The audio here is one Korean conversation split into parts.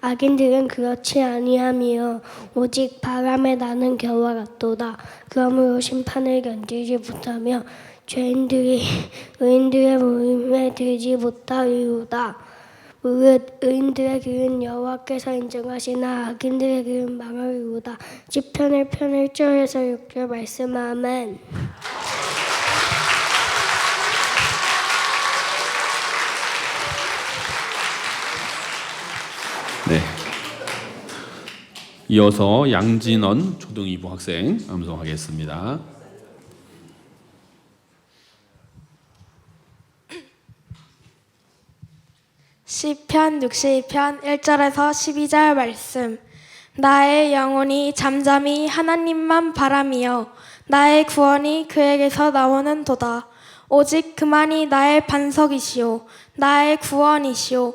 악인들은 그렇지 아니하며 오직 바람에 나는 겨와 같도다. 그러므로 심판을 견디지 못하며 죄인들이 의인들의 모임에 들지 못하리로다. 무릇 의인들의 길은 여호와께서 인정하시나 악인들의 길은 망하리로다. 시편을 편 1절에서 6절 말씀 아멘. 이어서 양진원 초등 2부 학생 암송하겠습니다. 시편 62편 1절에서 12절 말씀. 나의 영혼이 잠잠히 하나님만 바람이여 나의 구원이 그에게서 나오는 도다. 오직 그만이 나의 반석이시오. 나의 구원이시오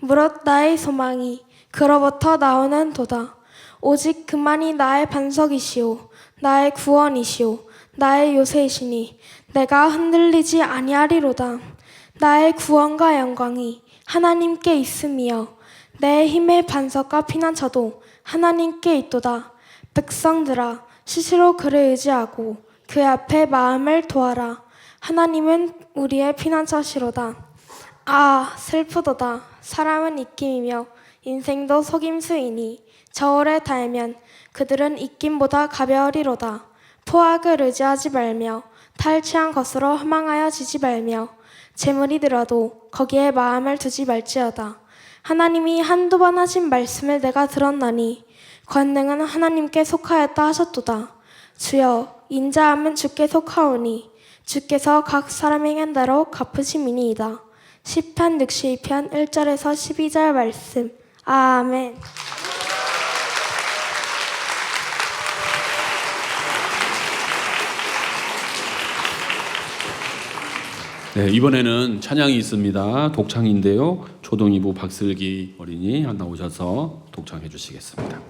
무릇 나의 소망이 그로부터 나오는 도다. 오직 그만이 나의 반석이시오. 나의 구원이시오. 나의 요새이시니 내가 흔들리지 아니하리로다. 나의 구원과 영광이 하나님께 있음이여 내 힘의 반석과 피난처도 하나님께 있도다. 백성들아 스스로 그를 의지하고 그 앞에 마음을 도하라. 하나님은 우리의 피난처시로다 아 슬프도다. 사람은 입김이며 인생도 속임수이니 저울에 달면 그들은 입김보다 가벼우리로다. 포악을 의지하지 말며 탈취한 것으로 허망하여 지지 말며 재물이 들어도 거기에 마음을 두지 말지어다. 하나님이 한두 번 하신 말씀을 내가 들었나니 권능은 하나님께 속하였다 하셨도다. 주여 인자함은 주께 속하오니 주께서 각 사람 행한 대로 갚으심이니이다 시편 62편 1절에서 12절 말씀 아멘 네, 이번에는 찬양이 있습니다. 독창인데요. 초등 2부 박슬기 어린이 나오셔서 독창해 주시겠습니다.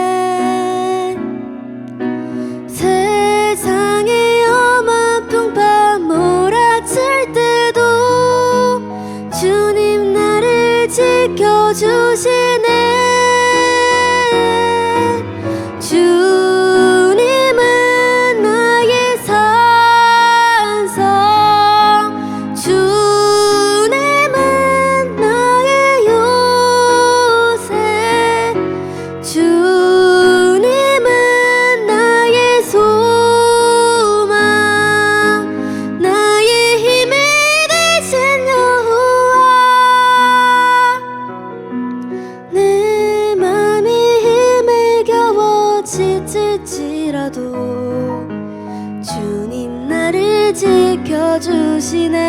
지켜주시네